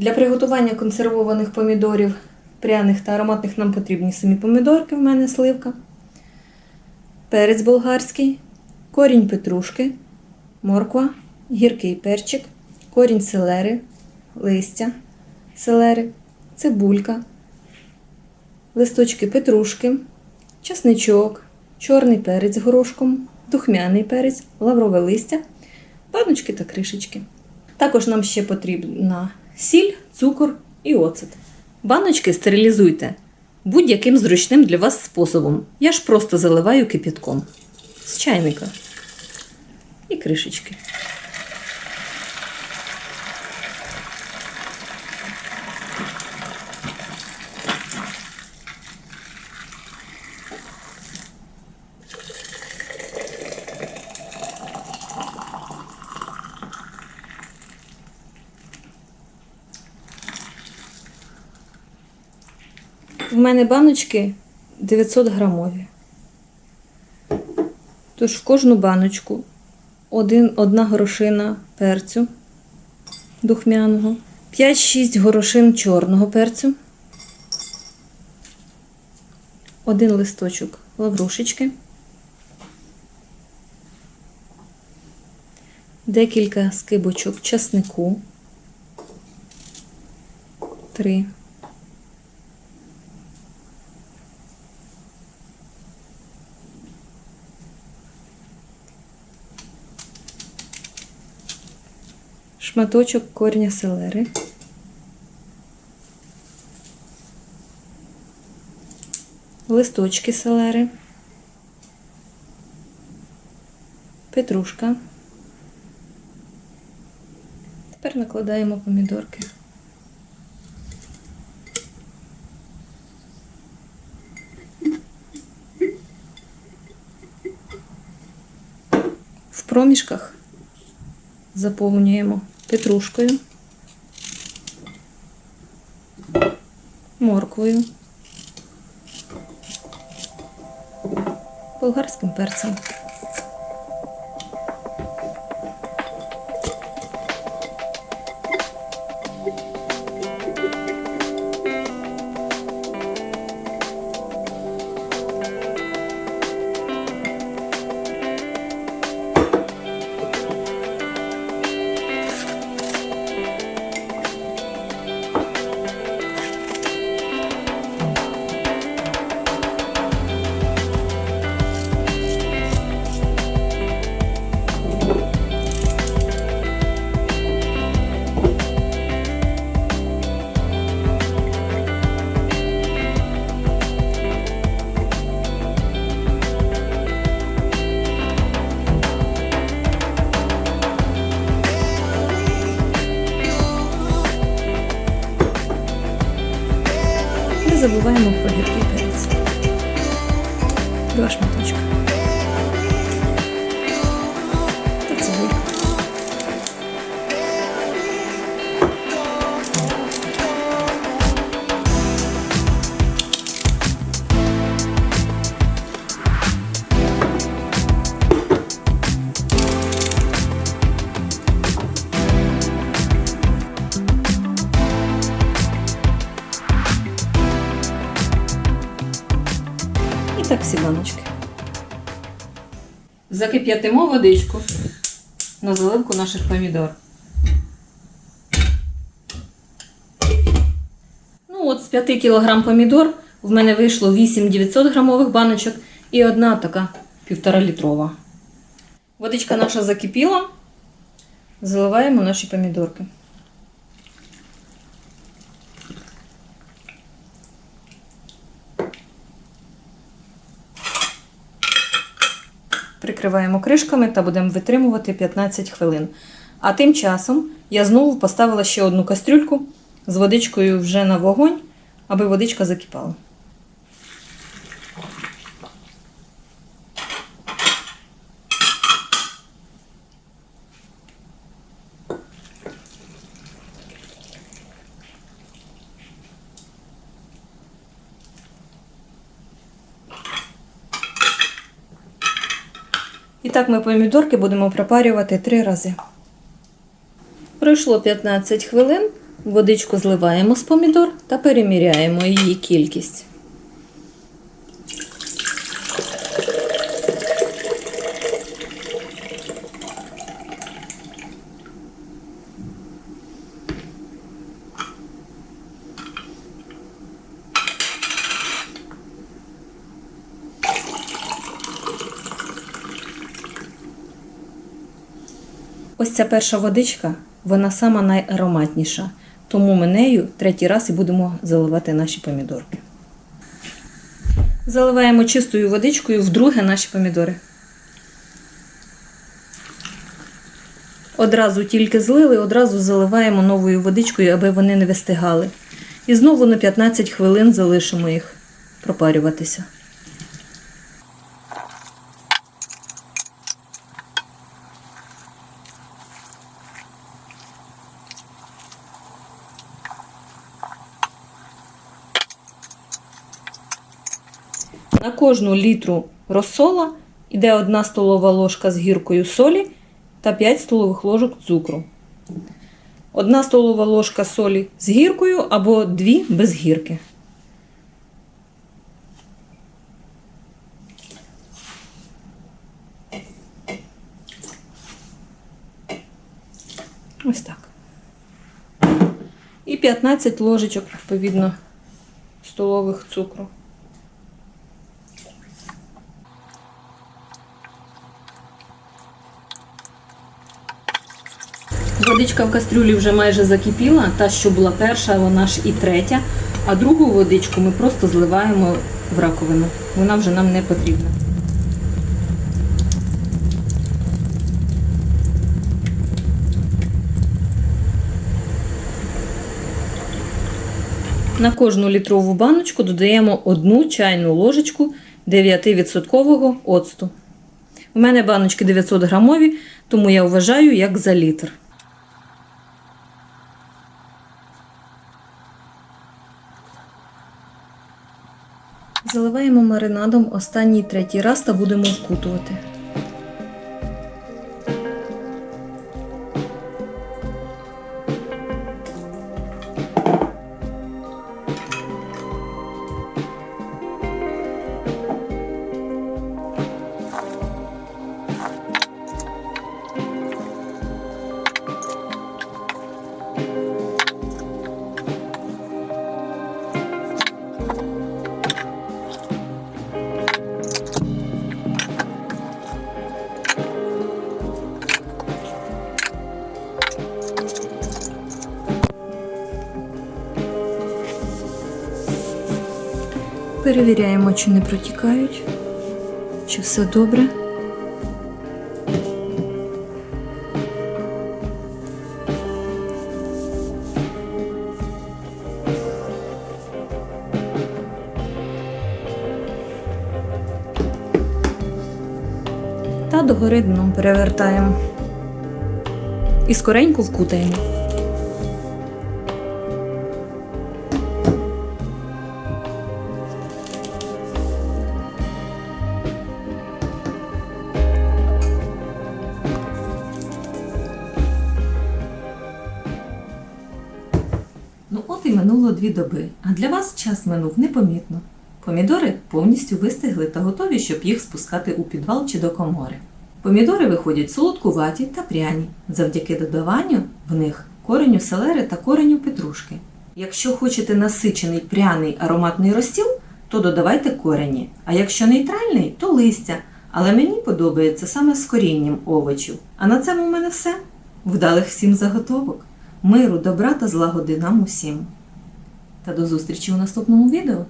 Для приготування консервованих помідорів, пряних та ароматних нам потрібні самі помідорки, в мене сливка, перець болгарський, корінь петрушки, морква, гіркий перчик, корінь селери, листя селери, цибулька, листочки петрушки, часничок, чорний перець з горошком, духмяний перець, лаврове листя, баночки та кришечки. Також нам ще потрібна сіль, цукор і оцет. Баночки стерилізуйте будь-яким зручним для вас способом. Я ж просто заливаю кипятком з чайника і кришечки. Мене баночки 900 грамові. Тож в кожну баночку один, одна горошина перцю духмяного, 5-6 горошин чорного перцю, один листочок лаврушечки, декілька скибочок часнику, 3 шматочок корня селери, листочки селери, петрушка. Тепер накладаємо помідорки. В проміжках заповнюємо петрушкою, морквою, болгарським перцем. Забуваємо про гіркий перець. Два шматочка. Всі баночки. Закип'ятимо водичку на заливку наших помідор. Ну от з 5 кг помідор в мене вийшло 8 900 грамових баночок і одна така півтора літрова. Водичка наша закипіла. Заливаємо наші помідорки. Прикриваємо кришками та будемо витримувати 15 хвилин. А тим часом я знову поставила ще одну кастрюльку з водичкою вже на вогонь, аби водичка закипала. Так ми помідорки будемо пропарювати три рази. Пройшло 15 хвилин. Водичку зливаємо з помідор та переміряємо її кількість. Ось ця перша водичка, вона сама найароматніша. Тому ми нею третій раз і будемо заливати наші помідорки. Заливаємо чистою водичкою вдруге наші помідори. Одразу тільки злили, одразу заливаємо новою водичкою, аби вони не вистигали. І знову на 15 хвилин залишимо їх пропарюватися. Кожну літру розсола йде 1 столова ложка з гіркою солі та 5 столових ложок цукру. 1 столова ложка солі з гіркою або 2 без гірки. Ось так. І 15 ложечок, відповідно, столових цукру. Водичка в кастрюлі вже майже закипіла. Та, що була перша, вона ж і третя. А другу водичку ми просто зливаємо в раковину. Вона вже нам не потрібна. На кожну літрову баночку додаємо одну чайну ложечку 9% оцту. У мене баночки 900 грамові, тому я вважаю як за літр. Заливаємо маринадом останній третій раз та будемо вкутувати. Перевіряємо, чи не протікають, чи все добре. Та догори дном перевертаємо. І скоренько вкутаємо. Ну от і минуло дві доби, а для вас час минув непомітно. Помідори повністю вистигли та готові, щоб їх спускати у підвал чи до комори. Помідори виходять солодкуваті та пряні завдяки додаванню в них кореню селери та кореню петрушки. Якщо хочете насичений пряний ароматний розстіл, то додавайте корені, а якщо нейтральний, то листя. Але мені подобається саме з корінням овочів. А на цьому в мене все. Вдалих всім заготовок, миру, добра та злагоди нам усім. Та до зустрічі у наступному відео!